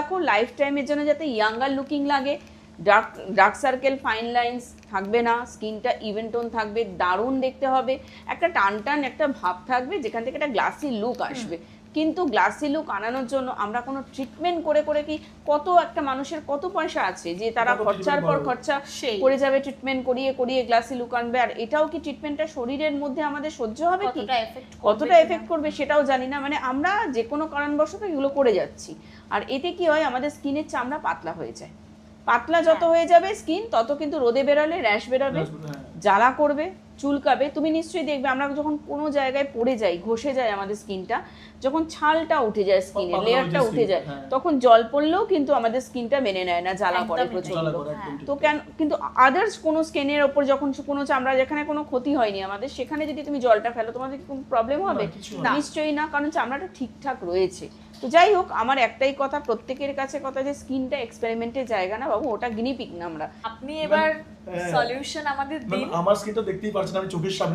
দেখো লাইফ টাইমের জন্য যাতে ইয়াঙ্গার লুকিং লাগে। Dark dark circle fine lines থাকবে না স্কিনটা ইভেন টোন থাকবে, দারুণ দেখতে হবে। একটা টান টান একটা ভাব থাকবে, যেখান থেকে একটা গ্লাসি লুক আসবে। কিন্তু গ্লাসি লুক আনানোর জন্য আমরা কোনো ট্রিটমেন্ট করে করে কি কত একটা মানুষের কত পয়সা আছে যে তারা খরচার পর খরচা করে যাবে ট্রিটমেন্ট করিয়ে করিয়ে গ্লাসি লুক আনবে আর এটাও কি ট্রিটমেন্টটা শরীরের মধ্যে আমাদের সহ্য হবে কি? কতটা এফেক্ট করবে সেটাও জানি না। মানে আমরা যে কোনো কারণবশত এগুলো করে যাচ্ছি। আর এতে কি হয় আমাদের স্কিনের চামড়া পাতলা হয়ে যায়। পাতলা যত হয়ে। যাবে স্কিন তত কিন্তু রোদে বেরোলে র্যাশ বেরোবে। হ্যাঁ। জ্বালা করবে চুলকাবে তুমি নিশ্চয়ই দেখবে আমরা যখন কোনো জায়গায় পড়ে যাই ঘষে যায় আমাদের স্কিনটা যখন ছালটা উঠে যায় স্কিনে লেয়ারটা উঠে যায় হ্যাঁ। তখন জল পড়লেও কিন্তু আমাদের স্কিনটা মেনে নেয় না জ্বালা করে একদমই প্রচণ্ড ঠিক। তো কেন কিন্তু আদার্স কোনো স্কিনের ওপর যখন কোনো চামড়া যেখানে কোনো ক্ষতি হয়নি আমাদের সেখানে যদি তুমি জলটা ফেলো তোমাদের কোনো প্রবলেম হবে? নিশ্চয়ই না কারণ চামড়াটা ঠিকঠাক রয়েছে। তো যাই হোক আমার একটাই কথা প্রত্যেকের কাছে কথা যে স্কিনটা এক্সপেরিমেন্টের জায়গা না বাবু ওটা গিনিপিক না আমরা আপনি এবার হ্যাঁ। সলিউশন আমাদের ম্যাম দিন আমার স্কিন তো দেখতেই পারছেন আমি চোখের সামনে